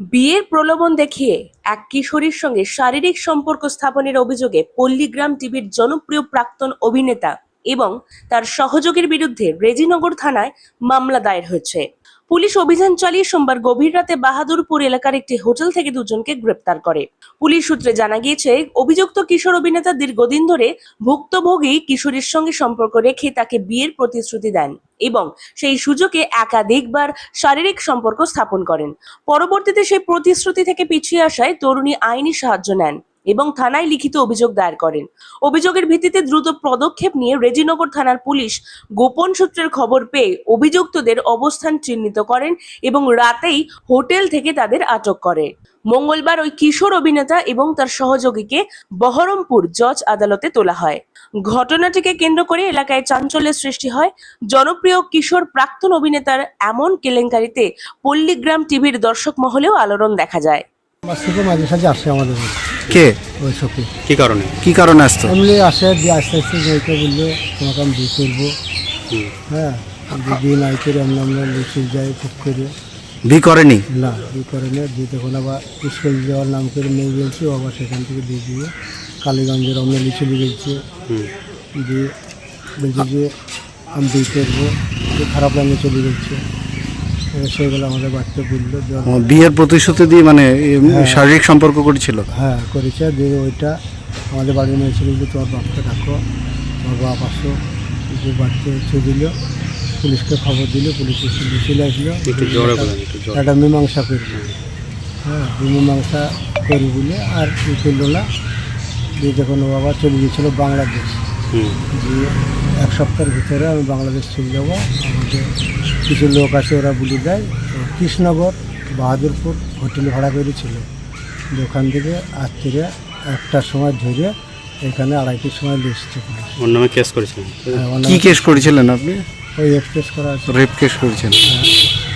বিয়ের প্রলোভন দেখিয়ে এক কিশোরীর সঙ্গে শারীরিক সম্পর্ক স্থাপনের অভিযোগে পল্লীগ্রাম টিভির জনপ্রিয় প্রাক্তন অভিনেতা এবং তার সহযোগীর বিরুদ্ধে রেজিনগর থানায় মামলা দায়ের হয়েছে। পুলিশ অভিযান চালিয়ে সোমবার গভীর রাতে বাহাদুরপুর এলাকার একটি হোটেল থেকে দুজনকে গ্রেপ্তার করে। পুলিশ সূত্রে জানা গিয়েছে, অভিযুক্ত কিশোর অভিনেতা দীর্ঘদিন ধরে ভুক্তভোগী কিশোরীর সঙ্গে সম্পর্ক রেখে তাকে বিয়ের প্রতিশ্রুতি দেন এবং সেই সুযোগে একাধিকবার শারীরিক সম্পর্ক স্থাপন করেন। পরবর্তীতে সেই প্রতিশ্রুতি থেকে পিছিয়ে আসায় তরুণী আইনি সাহায্য নেন। এবং থানায় লিখিত অভিযোগ দায়ের করেন। অভিযোগের ভিত্তিতে দ্রুত পদক্ষেপ নিয়ে রেজিনগর থানার পুলিশ গোপন সূত্রের খবর পেয়ে অভিযুক্তদের অবস্থান চিহ্নিত করেন এবং রাতেই হোটেল থেকে তাদের আটক করে। মঙ্গলবার ওই কিশোর অভিনেতা এবং তার সহযোগীকে বহরমপুর জজ আদালতে তোলা হয়। ঘটনাটিকে কেন্দ্র করে এলাকায় চাঞ্চল্যের সৃষ্টি হয়। জনপ্রিয় কিশোর প্রাক্তন অভিনেতার এমন কেলেঙ্কারিতে পল্লীগ্রাম টিভির দর্শক মহলেও আলোড়ন দেখা যায়। মাঝে সাঝে আসে আমাদের কে? ওই সখী। কি কারণে? কি কারণে আসতো? এমনি আসে দিয়ে আস্তে আস্তে যেতে বলল তোমাকে আমি বিয়ে করব। হ্যাঁ যদি বিয়ে নাই করে আমরা আমরা লিখে যাই ঠিক করে। বি করেনি? না বিয়ে করে না দিয়ে তখন আবার স্কুল যাওয়ার নাম করে মেয়ে গেছি ও আবার সেখান থেকে দিয়ে দিয়ে কালীগঞ্জের আমরা লিচে গেছে। হুম। দিয়ে বলছে যে আমি বিয়ে করব দিয়ে খারাপ লাইনে চলে গেছে। সেগুলো আমাদের বাড়িতে বলল বিয়ের প্রতিশ্রুতি দিয়ে মানে হ্যাঁ। শারীরিক সম্পর্ক করেছিল? হ্যাঁ করেছে দিয়ে ওইটা আমাদের বাড়ির মেয়ে ছিল যে তোমার বাপকে ডাকো তোমার বাপ আসো। যে বাড়িতে এসে দিল পুলিশকে খবর দিল পুলিশ এসে চলে আসলো। একটু মীমাংসা করব হ্যাঁ মীমাংসা করি বলে আর ই করল না। দিয়ে যখন ও আবার চলে গিয়েছিল বাংলাদেশ দিয়ে এক সপ্তাহের ভিতরে আমি বাংলাদেশ চলে যাব আমাদের কিছু লোক আছে ওরা বলে দেয় কৃষ্ণগর কৃষ্ণনগর বাহাদুরপুর হোটেল ভাড়া করে ছিল ওখান থেকে রাত্রিরে একটার সময় ধরে এখানে আড়াইটির সময় লিখছে পুলিশ। ওর নামে কেস করেছিলেন? হ্যাঁ, কি কেস করেছিলেন আপনি? ওই এক্সপ্রেস করা আছে। রেপ কেস করেছিলেন হ্যাঁ,